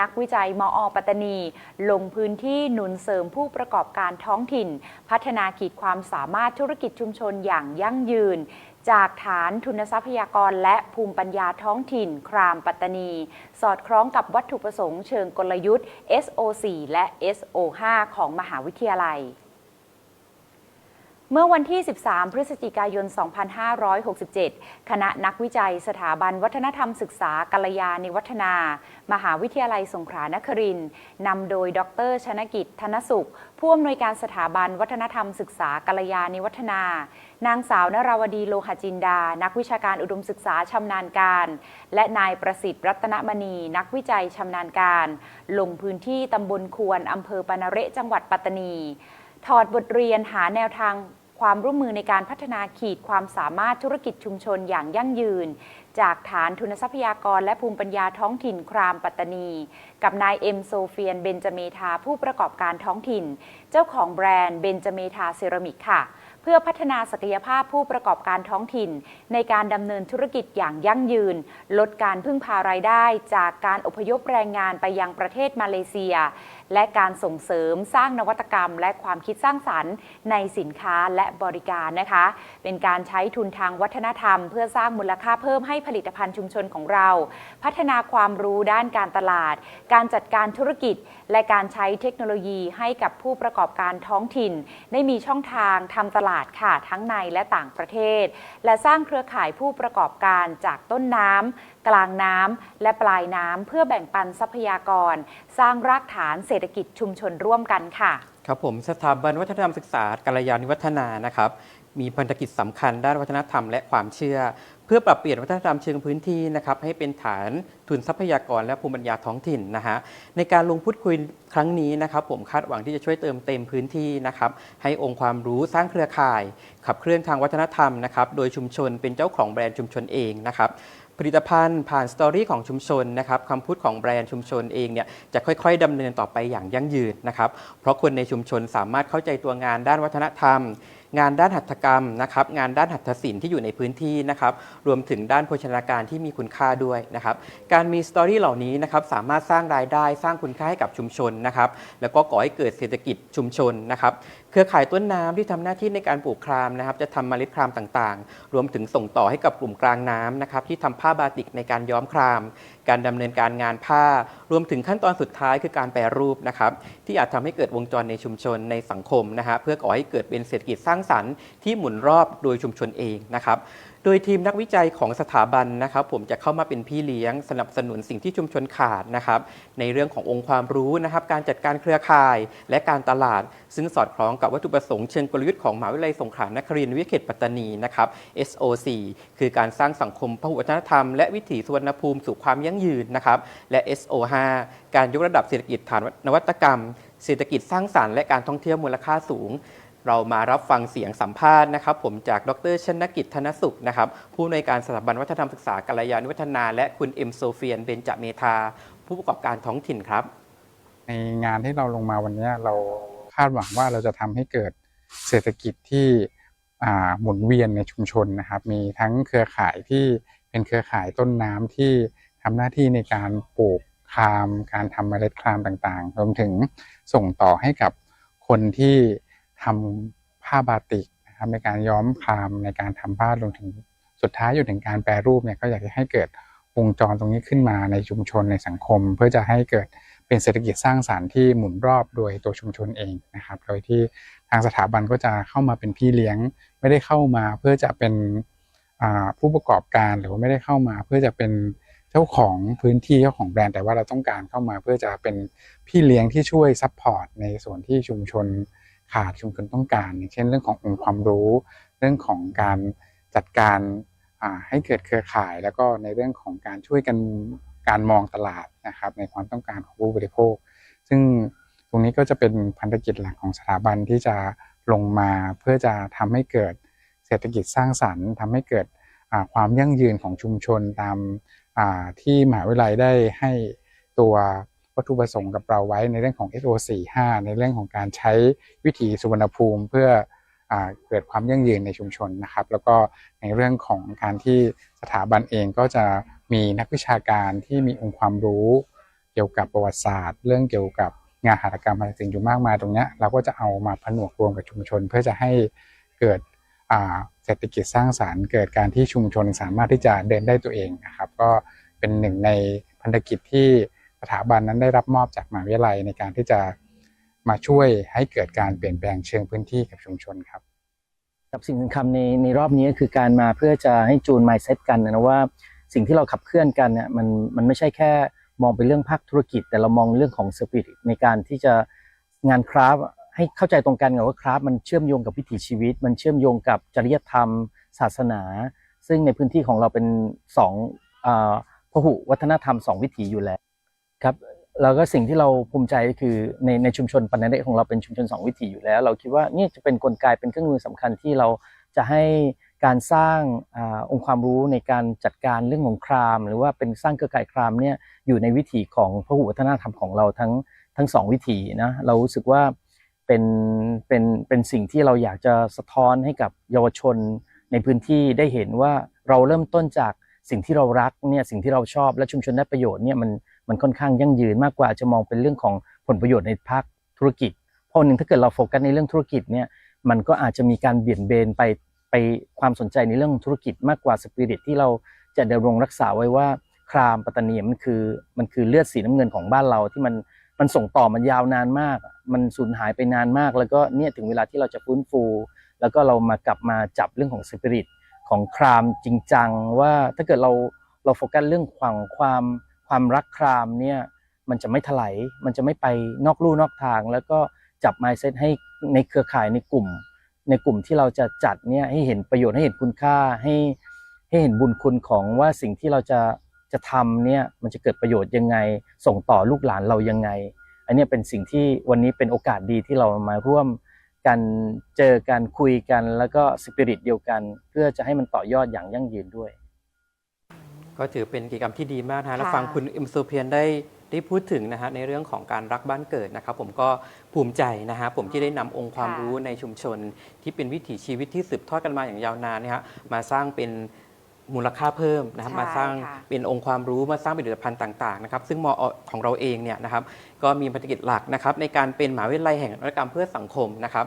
นักวิจัยมอปัตตานี ลงพื้นที่หนุนเสริมผู้ประกอบการท้องถิ่น พัฒนาขีดความสามารถธุรกิจชุมชนอย่างยั่งยืน จากฐานทุนทรัพยากรและภูมิปัญญาท้องถิ่น ครามปัตตานี สอดคล้องกับวัตถุประสงค์เชิงกลยุทธ์ SO4 และ SO5 ของมหาวิทยาลัย เมื่อวันที่ 13 พฤศจิกายน 2567 คณะนักวิจัยสถาบันวัฒนธรรมศึกษากัลยาณิวัฒนา มหาวิทยาลัยสงขลานครินทร์นำโดย ดรชนกิจ ธนสุข ผู้อำนวยการสถาบันวัฒนธรรมศึกษากัลยาณิวัฒนา นางสาวนราวดีโลหจินดา นักวิชาการอุดมศึกษาชำนาญการ และนายประสิทธิ์รัตนมณี นักวิจัยชำนาญการ ลงพื้นที่ตำบลควรอำเภอปนเระจังหวัดปัตตานี ถอดบทเรียนหาแนวทางความร่วมมือในการพัฒนาขีดความสามารถธุรกิจชุมชนอย่างยั่งยืน จากฐานทุนทรัพยากรและภูมิปัญญาท้องถิ่นครามปัตตานี กับนายเอ็มโซเฟียนเบนจเมทาผู้ประกอบการท้องถิ่น เจ้าของแบรนด์เบนจเมทาเซรามิกค่ะ เพื่อพัฒนาศักยภาพผู้ประกอบการท้องถิ่น ในการดำเนินธุรกิจอย่างยั่งยืน ลดการพึ่งพารายได้จากการอพยพแรงงานไปยังประเทศมาเลเซียและการส่งเสริมสร้างนวัตกรรม และความคิดสร้างสรรค์ ในสินค้าและบริการนะคะ เป็นการใช้ทุนทางวัฒนธรรม เพื่อสร้างมูลค่าเพิ่มให้ผลิตภัณฑ์ชุมชนของเรา พัฒนาความรู้ด้านการตลาด การจัดการธุรกิจ และการใช้เทคโนโลยีให้กับผู้ประกอบการท้องถิ่น ได้มีช่องทางทำตลาดค่ะทั้งในและต่างประเทศ และสร้างเครือข่ายผู้ประกอบการจากต้นน้ำ กลางน้ำและปลายน้ำเพื่อแบ่งปันทรัพยากร สร้างรากฐานเศรษฐกิจชุมชนร่วมกันค่ะ ครับผมสถาบันวัฒนธรรมศึกษากัลยาณิวัฒนานะครับ มีพันธกิจสำคัญด้านวัฒนธรรมและความเชื่อ เพื่อปรับเปลี่ยนวัฒนธรรมเชิงพื้นที่นะครับให้เป็นฐานทุนทรัพยากรและภูมิปัญญาท้องถิ่นนะฮะในการลงพูดคุยครั้งนี้นะครับ ผมคาดหวังที่จะช่วยเติมเต็มพื้นที่นะครับให้องค์ความรู้สร้างเครือข่าย ขับเคลื่อนทางวัฒนธรรมนะครับโดยชุมชนเป็นเจ้าของแบรนด์ชุมชนเองนะครับ ผลิตภัณฑ์ผ่านสตอรี่ของชุมชนนะครับคำพูดของแบรนด์ชุมชนเองเนี่ยจะค่อยๆดำเนินต่อไปอย่างยั่งยืนนะครับ เพราะคนในชุมชนสามารถเข้าใจตัวงานด้านวัฒนธรรม งานด้านหัตถกรรมนะครับงานด้านหัตถศิลป์ที่อยู่ในพื้นที่นะครับรวมถึงด้านโภชนาการที่มีคุณค่าด้วยนะครับการมีสตอรี่เหล่านี้นะครับสามารถสร้างรายได้สร้างคุณค่าให้กับชุมชนนะครับแล้วก็ก่อให้เกิดเศรษฐกิจชุมชนนะครับ เครือข่ายต้นน้ำที่ทำหน้าที่ในการปลูกครามนะครับ จะทำเมล็ดครามต่างๆ รวมถึงส่งต่อให้กับกลุ่มกลางน้ำนะครับที่ทำผ้าบาติกในการย้อมคราม การดำเนินการงานผ้า รวมถึงขั้นตอนสุดท้ายคือการแปรรูปนะครับ ที่อาจทำให้เกิดวงจรในชุมชนในสังคมนะฮะเพื่อก่อให้เกิดเป็นเศรษฐกิจสร้างสรรค์ที่หมุนรอบโดยชุมชนเองนะครับ โดยทีมนักวิจัยของสถาบันนะครับผมจะเข้ามาเป็นพี่เลี้ยงสนับสนุนสิ่งที่ชุมชนขาดนะครับในเรื่องขององค์ความรู้นะครับการจัดการเครือข่ายและการตลาด ซึ่งสอดคล้องกับวัตถุประสงค์เชิงกลยุทธ์ของมหาวิทยาลัยสงขลานครินทร์วิเขตปัตตานีนะครับ SOC คือการสร้างสังคมพหุวัฒนธรรมและวิถีสุวรรณภูมิสู่ความยั่งยืนนะครับและ SO5 การยกระดับเศรษฐกิจฐานนวัตกรรม เศรษฐกิจสร้างสรรค์และการท่องเที่ยวมูลค่าสูง เรามารับฟังเสียงสัมภาษณ์นะครับ ผมจากดรชนกิจธนสุขนะครับผู้อำนวยการสถาบันวัฒนธรรมศึกษากัลยาณวัฒนา และคุณเอ็มโซเฟียนเบญจเมธาผู้ประกอบการท้องถิ่นครับ ในงานที่เราลงมาวันนี้เราคาดหวังว่าเราจะทำให้เกิดเศรษฐกิจที่หมุนเวียนในชุมชนนะครับ มีทั้งเครือข่ายที่เป็นเครือข่ายต้นน้ำที่ทำหน้าที่ในการปลูกคาม การทำเมล็ดคามต่างๆ รวมถึงส่งต่อให้กับคนที่ ทำผ้าบาติกนะครับในการย้อมครามในการทำผ้ารวมถึงสุดท้ายอยู่ถึงการแปรรูปเนี่ยก็อยากจะให้เกิดวงจรตรงนี้ขึ้นมาในชุมชนในสังคม เพื่อจะให้เกิดเป็นเศรษฐกิจสร้างสารรค์ที่หมุนรอบโดยตัวชุมชนเองนะครับ โดยที่ทางสถาบันก็จะเข้ามาเป็นพี่เลี้ยง ไม่ได้เข้ามาเพื่อจะเป็นผู้ประกอบการหรือว่าไม่ได้เข้ามาเพื่อจะเป็นเจ้าของพื้นที่เจ้าของแบรนด์แต่ว่าเราต้องการเข้ามาเพื่อจะเป็นพี่เลี้ยงที่ช่วยซัพพอร์ตในส่วนที่ชุมชน ขาดชุมชนต้องการอย่างเช่นเรื่องขององค์ความรู้ เรื่องของการจัดการให้เกิดเครือข่าย แล้วก็ในเรื่องของการช่วยกันการมองตลาดนะครับในความต้องการของผู้บริโภค ซึ่งตรงนี้ก็จะเป็นพันธกิจหลักของสถาบันที่จะลงมาเพื่อจะทำให้เกิดเศรษฐกิจสร้างสรรค์ทำให้เกิดความยั่งยืนของชุมชนตามที่มหาวิทยาลัยได้ให้ตัว วัตถุประสงค์กับเราไว้ในเรื่องของ SO45 ในเรื่องของการใช้วิถีสุวรรณภูมิเพื่ออเกิดความยั่งยืนในชุมชนนะครับ แล้วก็ในเรื่องของการที่สถาบันเองก็จะมีนักวิชาการที่มีองค์ความรู้เกี่ยวกับประวัติศาสตร์ เรื่องเกี่ยวกับงานหัตถกรรมอะไรสิ่งอยู่มากมายตรงเนี้ยเราก็จะเอามาผนวกรวมกับชุมชน เพื่อจะให้เกิดเศรษฐกิจสร้างสารรค์ เกิดการที่ชุมชนสามารถที่จะเดินได้ตัวเองนะครับ ก็เป็นหนึ่งในพันธกิจที่ ถาบันนั้นได้รับมอบจากมหาวิทยาลัยในการที่จะมาช่วยให้เกิดการเปลี่ยนแปลงเชิงพื้นที่กับชุมชนครับกับสิ่งสำคัญในในรอบนี้ก็คือการมาเพื่อจะให้จูน mindset กันนะว่าสิ่งที่เราขับเคลื่อนกันเนี่ยมันมันไม่ใช่แค่มองเป็นเรื่องภาคธุรกิจ แต่เรามองเรื่องของสปิริตในการที่จะงานคราฟให้เข้าใจตรงกันกับว่าคราฟมันเชื่อมโยงกับวิถีชีวิต มันเชื่อมโยงกับจริยธรรม ศาสนา ซึ่งในพื้นที่ของเราเป็นสองอ่าพหุวัฒนธรรมสองวิถีอยู่แล้ว ครับแล้วก็สิ่งที่เราภูมิใจก็คือในในชุมชนปันนเดของเราเป็นชุมชนสองวิถีอยู่แล้ว เราคิดว่านี่จะเป็นกลไกเป็นเครื่องมือสำคัญที่เราจะให้การสร้างอองค์ความรู้ในการจัดการเรื่องของคราม หรือว่าเป็นสร้างเครือข่ายครามเนี่ยอยู่ในวิถีของพหุวัฒนธรรมของเราทั้งทั้งสองวิถีนะเรารู้สึกว่าเป็นเป็นเป็นสิ่งที่เราอยากจะสะท้อนให้กับเยาวชนในพื้นที่ได้เห็นว่าเราเริ่มต้นจากสิ่งที่เรารักเนี่ยสิ่งที่เราชอบและชุมชนได้ประโยชน์เนี่ยมัน มันค่อนข้างยั่งยืนมากกว่าจะมองเป็นเรื่องของผลประโยชน์ในภาคธุรกิจ เพราะหนึ่งถ้าเกิดเราโฟกัสในเรื่องธุรกิจเนี่ยมันก็อาจจะมีการเบี่ยงเบนไปไปความสนใจในเรื่องธุรกิจมากกว่าสปิริตที่เราจะดำรงรักษาไว้ว่าครามปัตตานีมันคือมันคือเลือดสีน้ำเงินของบ้านเราที่มันมันส่งต่อมันยาวนานมาก มันสูญหายไปนานมาก แล้วก็เนี่ยถึงเวลาที่เราจะฟื้นฟู แล้วก็เรามากลับมาจับเรื่องของสปิริตของครามจริงจังว่าถ้าเกิดเราเราโฟกัสเรื่องความความ ความรักครามเนี่ยมันจะไม่ถลายมันจะไม่ไปนอกลู่นอกทาง แล้วก็จับ mindset ให้ในเครือข่ายในกลุ่ม ในกลุ่มที่เราจะจัดเนี่ยให้เห็นประโยชน์ให้เห็นคุณค่าให้ให้เห็นบุญคุณของว่าสิ่งที่เราจะจะทำเนี่ยมันจะเกิดประโยชน์ยังไง ส่งต่อลูกหลานเรายังไง อันนี้เป็นสิ่งที่วันนี้เป็นโอกาสดีที่เรามาร่วมกันเจอกันคุยกันแล้วก็สปิริตเดียวกัน เพื่อจะให้มันต่อยอดอย่างยั่งยืนด้วย ก็ถือเป็นกิจกรรมที่ดีมากนะฮะค่ะ แล้วฟังคุณอิมโซเพียนได้ได้พูดถึงนะฮะในเรื่องของการรักบ้านเกิดนะครับ ผมก็ภูมิใจนะฮะผมที่ได้นำองค์ความค่ะรู้ในชุมชน ที่เป็นวิถีชีวิตที่สืบทอดกันมาอย่างยาวนานเนี่ยฮะมาสร้างเป็นมูลค่าเพิ่มนะครับใช่มาสร้างค่ะ เป็นองค์ความรู้มาสร้างเป็นผลิตภัณฑ์ต่างๆนะครับซึ่งมอของเราเองเนี่ยนะครับก็มีภารกิจหลักนะครับในการเป็นมหาวิทยาลัยแห่งนวัตกรรมเพื่อสังคมนะครับ